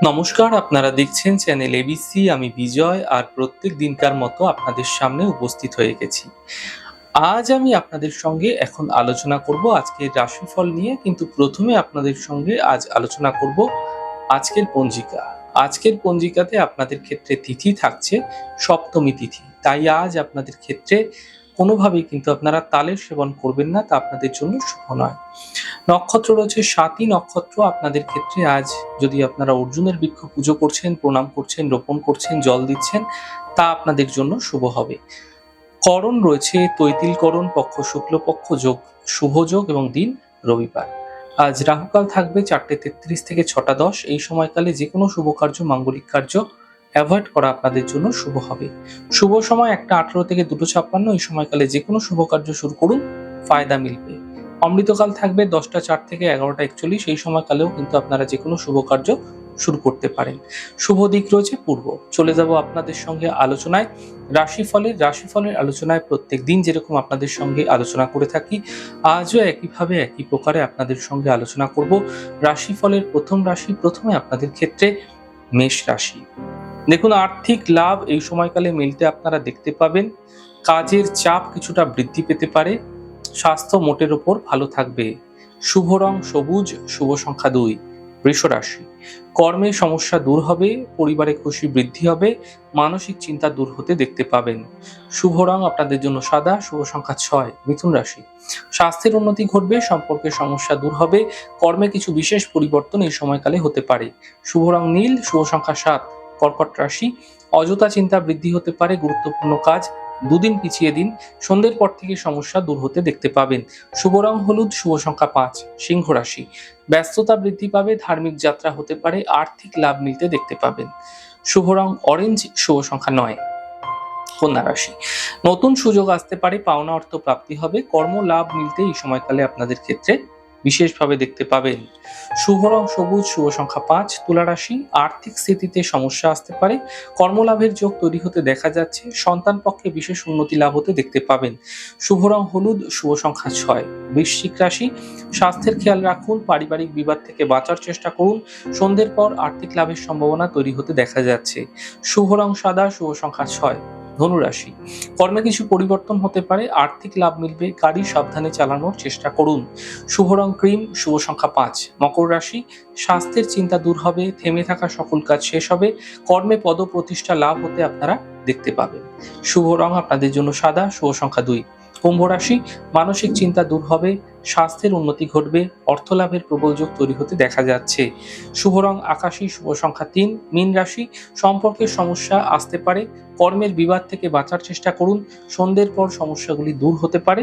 নমস্কার, আপনারা দেখছেন চ্যানেল এবিসি আমি বিজয়, আর প্রত্যেক দিনকার মতো আপনাদের সামনে উপস্থিত হয়ে গেছি। আজ আমি আপনাদের সঙ্গে এখন আলোচনা করব আজকের রাশিফল নিয়ে, কিন্তু প্রথমে আপনাদের সঙ্গে আজ আলোচনা করব আজকের পঞ্জিকা। আজকের পঞ্জিকাতে আপনাদের ক্ষেত্রে তিথি থাকছে সপ্তমী তিথি। তাই আজ আপনাদের ক্ষেত্রে কোনোভাবেই কিন্তু আপনারা তালের সেবন করবেন না, তা আপনাদের জন্য শুভ নয়। নক্ষত্র রয়েছে, সাতই নক্ষত্র আপনাদের ক্ষেত্রে আজ। যদি আপনারা অর্জুনের বৃক্ষ পুজো করছেন, প্রণাম করছেন, রোপণ করছেন, জল দিচ্ছেন, তা আপনাদের জন্য শুভ হবে। করণ রয়েছে, তৈতিল করণ, পক্ষ শুক্লপক্ষ, যোগ, শুভ যোগ এবং দিন রবিবার। আজ রাহুকাল থাকবে চারটে তেত্রিশ থেকে ছটা দশ। এই সময়কালে যে কোনো শুভ কার্য, মাঙ্গলিক কার্য অ্যাভয়েড করা আপনাদের জন্য শুভ হবে। শুভ সময় একটা আঠারো থেকে দুটো ছাপ্পান্ন। এই সময়কালে যে কোনো শুভ কার্য শুরু করুন, ফায়দা মিলবে। অমৃতকাল থাকবে দশটা চার থেকে এগারোটা একচল্লিশ, এই সময়কালেও কিন্তু আপনারা যে কোনো শুভ কার্য শুরু করতে পারেন। শুভ দিক রয়েছে পূর্ব। চলে যাব আপনাদের সঙ্গে আলোচনায়। রাশিফলের রাশিফলের আলোচনায় প্রত্যেক দিন যেরকম আপনাদের সঙ্গে আলোচনা করে থাকি, আজও একইভাবে একই প্রকারে আপনাদের সঙ্গে আলোচনা করব। রাশিফলের প্রথম রাশি, প্রথমে আপনাদের ক্ষেত্রে মেষ রাশি। দেখুন, আর্থিক লাভ এই সময়কালে মিলতে আপনারা দেখতে পাবেন। কাজের চাপ কিছুটা বৃদ্ধি পেতে পারে। স্বাস্থ্য মোটের ওপর ভালো থাকবে। শুভ রং সবুজ, শুভ সংখ্যা দুই, বৃষ রাশি। কর্মে সমস্যা দূর হবে, পরিবারে খুশি বৃদ্ধি হবে, মানসিক চিন্তা দূর হতে দেখতে পাবেন। শুভ রং আপনাদের জন্য সাদা, শুভ সংখ্যা ছয়, মিথুন রাশি। স্বাস্থ্যের উন্নতি ঘটবে সম্পর্কের সমস্যা দূর হবে, কর্মে কিছু বিশেষ পরিবর্তন এই সময়কালে হতে পারে। শুভ রং নীল, শুভ সংখ্যা সাত, কর্কট রাশি। অযথা চিন্তা বৃদ্ধি হতে পারে, গুরুত্বপূর্ণ কাজ দুদিন পিছিয়ে দিন, সন্ধ্যের পর থেকে সমস্যা দূর হতে দেখতে পাবেন। শুভ রং হলুদ শুভ সংখ্যা পাঁচ, সিংহ রাশি। ব্যস্ততা বৃদ্ধি পাবে, ধার্মিক যাত্রা হতে পারে, আর্থিক লাভ মিলতে দেখতে পাবেন। শুভ রং অরেঞ্জ শুভ সংখ্যা নয়, কন্যা রাশি। নতুন সুযোগ আসতে পারে, পাওনা অর্থ প্রাপ্তি হবে কর্ম লাভ মিলতে এই সময়কালে আপনাদের ক্ষেত্রে বিশেষভাবে দেখতে পাবেন। শুভ রং সবুজ, শুভ সংখ্যা পাঁচ তুলা রাশি আর্থিক স্থিতিতে সমস্যা আসতে পারে। কর্মলাভের যোগ তৈরি হতে দেখা যাচ্ছে। সন্তান পক্ষে বিশেষ উন্নতি লাভ হতে দেখতে পাবেন। শুভ রং হলুদ, শুভ সংখ্যা ছয়। বৃশ্চিক রাশি, স্বাস্থ্যের খেয়াল রাখুন, পারিবারিক বিবাদ থেকে বাঁচার চেষ্টা করুন। সন্ধ্যের পর আর্থিক লাভের সম্ভাবনা তৈরি হতে দেখা যাচ্ছে। শুভ রং সাদা, শুভ সংখ্যা ছয়। ধনুরাশি। কর্মে কিছু পরিবর্তন হতে পারে, আর্থিক লাভ মিলবে, গাড়ি সাবধানে চালানোর চেষ্টা করুন। শুভ রং ক্রিম, শুভ সংখ্যা পাঁচ। মকর রাশি, স্বাস্থ্যের চিন্তা দূর হবে, থেমে থাকা সকল কাজ শেষ হবে, কর্মে পদ প্রতিষ্ঠা লাভ হতে আপনারা দেখতে পাবেন। শুভ রং আপনাদের জন্য সাদা, শুভ সংখ্যা দুই। কুম্ভ রাশি, মানসিক চিন্তা দূর হবে, স্বাস্থ্যের উন্নতি ঘটবে অর্থ লাভের প্রবল যোগ তৈরি হতে দেখা যাচ্ছে। শুভ রং, আকাশী, শুভ সংখ্যা তিন, মীন রাশি, সম্পর্কের সমস্যা আসতে পারে, কর্মের বিবাদ থেকে বাঁচার চেষ্টা করুন, সন্ধ্যের পর সমস্যাগুলি দূর হতে পারে।